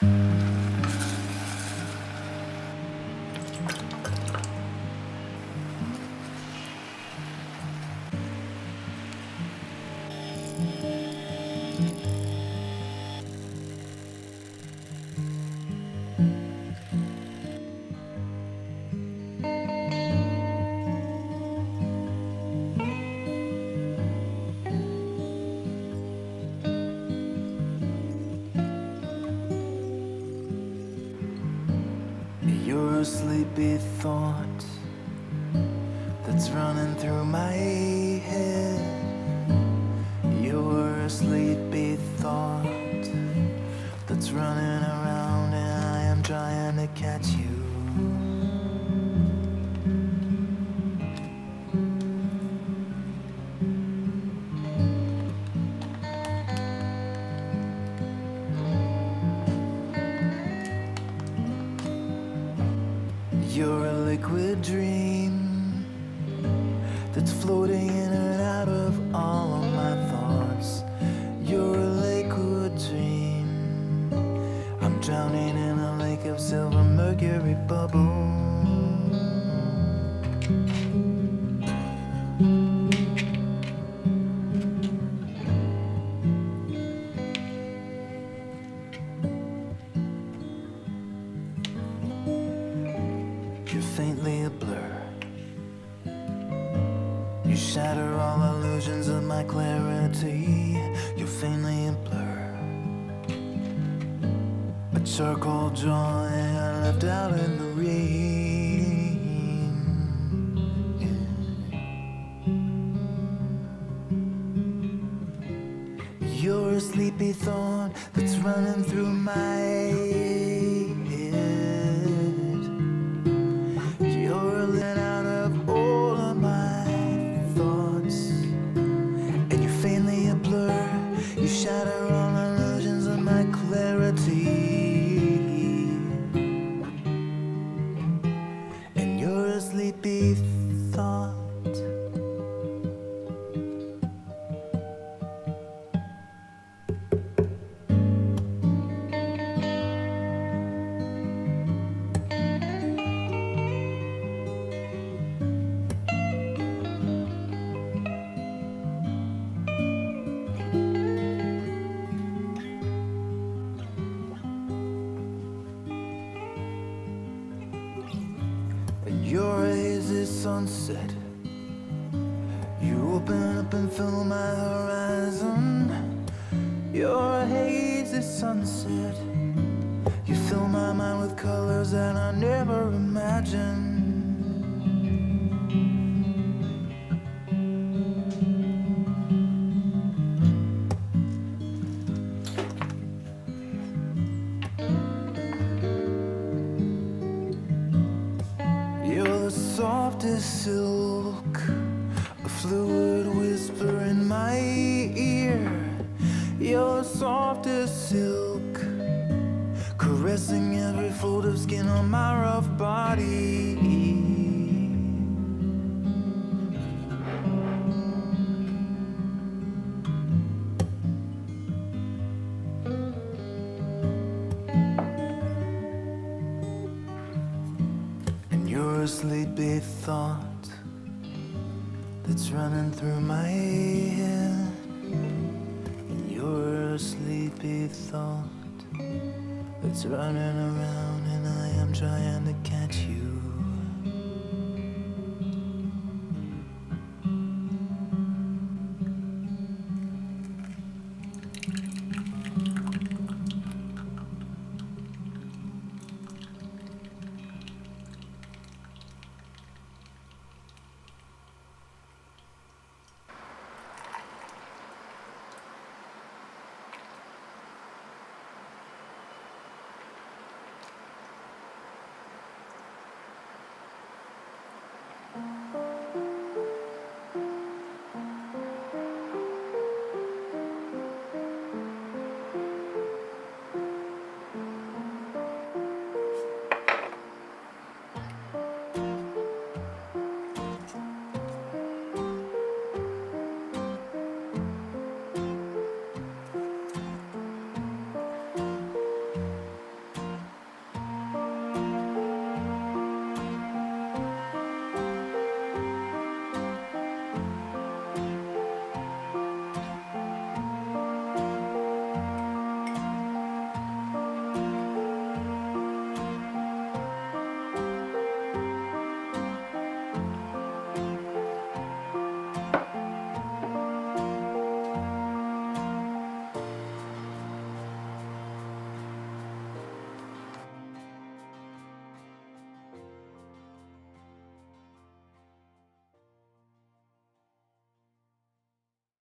Thank You're a sleepy thought that's running through my head. You're a sleepy thought You're a liquid dream that's floating in and out of all of my thoughts. You're a liquid dream. I'm drowning in a lake of silver mercury bubbles. You shatter all illusions of my clarity. You're faintly a blur. A charcoal drawing I left out in the rain. You're a sleepy thorn that's running through my a Hazy sunset. You open up and fill my horizon. You're a hazy sunset. You fill my mind with colors that I never imagined. Softest silk, a fluid whisper in my ear. You're the softest silk, caressing every fold of skin on my rough body. You're sleepy thought that's running through my head. And you're sleepy thought that's running around, and I am trying to catch you.